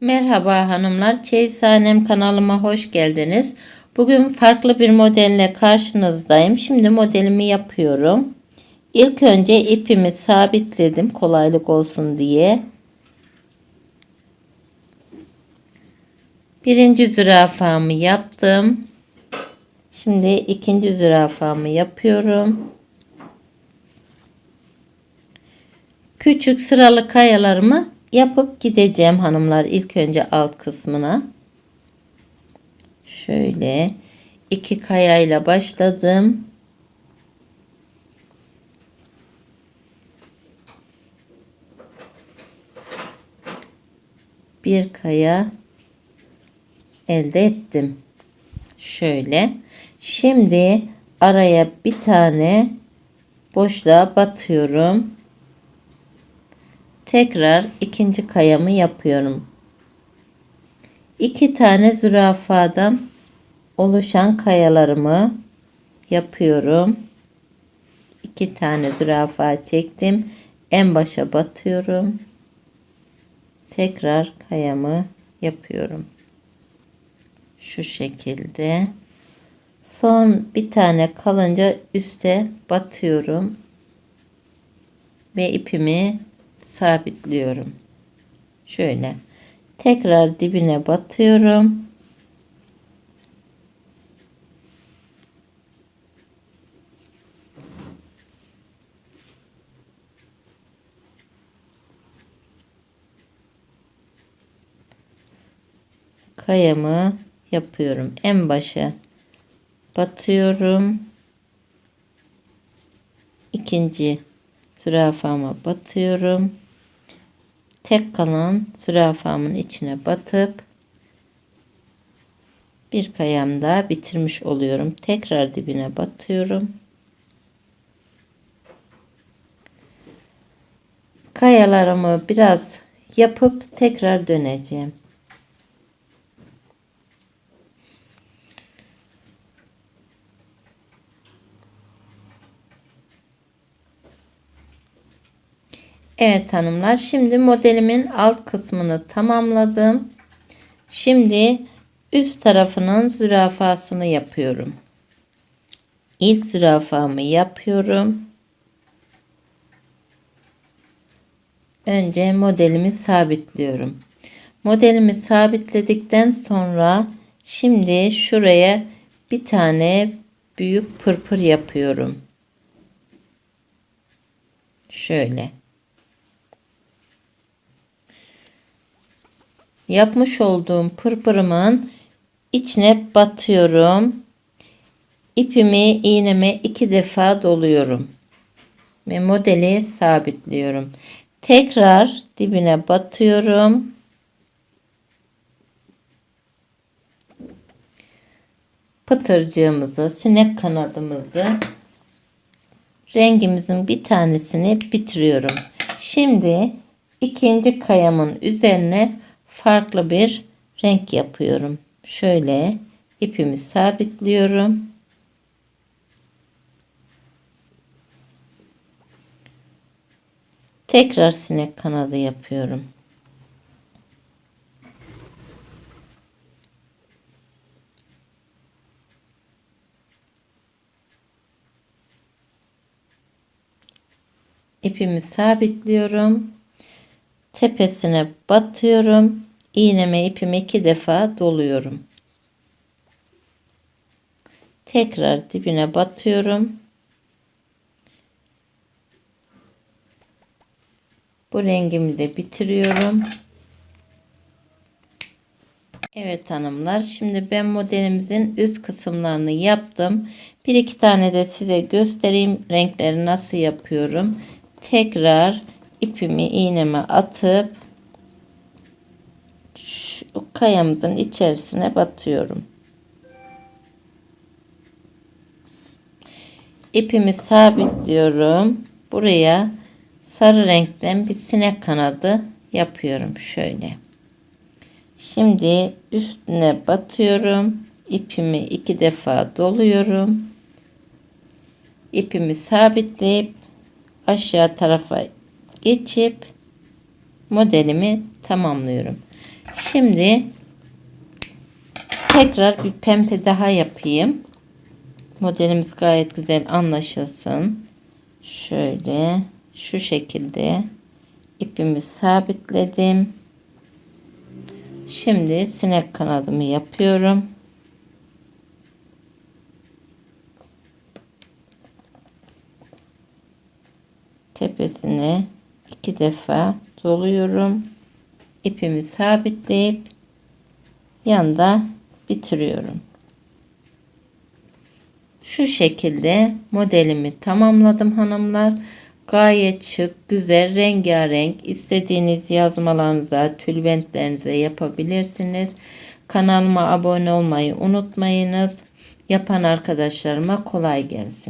Merhaba hanımlar, Çeyizhanem kanalıma hoş geldiniz. Bugün farklı bir modelle karşınızdayım. Şimdi modelimi yapıyorum. İlk önce ipimi sabitledim kolaylık olsun diye. Birinci zürafamı yaptım. Şimdi ikinci zürafamı yapıyorum. Küçük sıralı kayalarımı yapıp gideceğim hanımlar ilk önce alt kısmına. Şöyle iki kayayla başladım. Bir kaya elde ettim. Şöyle. Şimdi araya bir tane boşluğa batıyorum. Tekrar ikinci kayamı yapıyorum. İki tane zürafadan oluşan kayalarımı yapıyorum. İki tane zürafa çektim. En başa batıyorum. Tekrar kayamı yapıyorum. Şu şekilde. Son bir tane kalınca üste batıyorum. Ve ipimi sabitliyorum. Şöyle. Tekrar dibine batıyorum. Kayamı yapıyorum. En başa batıyorum. İkinci zürafama batıyorum. Tek kalan zürafamın içine batıp bir kayam daha bitirmiş oluyorum. Tekrar dibine batıyorum. Kayalarımı biraz yapıp tekrar döneceğim. Evet hanımlar şimdi modelimin alt kısmını tamamladım. Şimdi üst tarafının zürafasını yapıyorum. İlk zürafamı yapıyorum. Önce modelimi sabitliyorum. Modelimi sabitledikten sonra şimdi şuraya bir tane büyük pırpır yapıyorum. Şöyle. Yapmış olduğum pırpırımın içine batıyorum. İpimi iğneme iki defa doluyorum. Ve modeli sabitliyorum. Tekrar dibine batıyorum. Pıtırcığımızı, sinek kanadımızı rengimizin bir tanesini bitiriyorum. Şimdi ikinci kayamın üzerine farklı bir renk yapıyorum. Şöyle ipimi sabitliyorum. Tekrar sinek kanadı yapıyorum. ipimi sabitliyorum. Tepesine batıyorum iğneme ipimi iki defa doluyorum. Tekrar dibine batıyorum. Bu rengimi de bitiriyorum. Evet hanımlar şimdi ben modelimizin üst kısımlarını yaptım. Bir iki tane de size göstereyim renkleri nasıl yapıyorum. Tekrar ipimi iğneme atıp şu kayamızın içerisine batıyorum. İpimi sabitliyorum. Buraya sarı renkten bir sinek kanadı yapıyorum şöyle. Şimdi üstüne batıyorum. İpimi iki defa doluyorum. İpimi sabitleyip aşağı tarafa geçip modelimi tamamlıyorum. Şimdi tekrar bir pembe daha yapayım. Modelimiz gayet güzel anlaşılsın. Şöyle şu şekilde ipimi sabitledim. Şimdi sinek kanadımı yapıyorum. Tepesine iki defa doluyorum. İpimi sabitleyip yanda bitiriyorum. Şu şekilde modelimi tamamladım hanımlar. Gayet şık, güzel, rengarenk. İstediğiniz yazmalarınıza, tülbentlerinize yapabilirsiniz. Kanalıma abone olmayı unutmayınız. Yapan arkadaşlarıma kolay gelsin.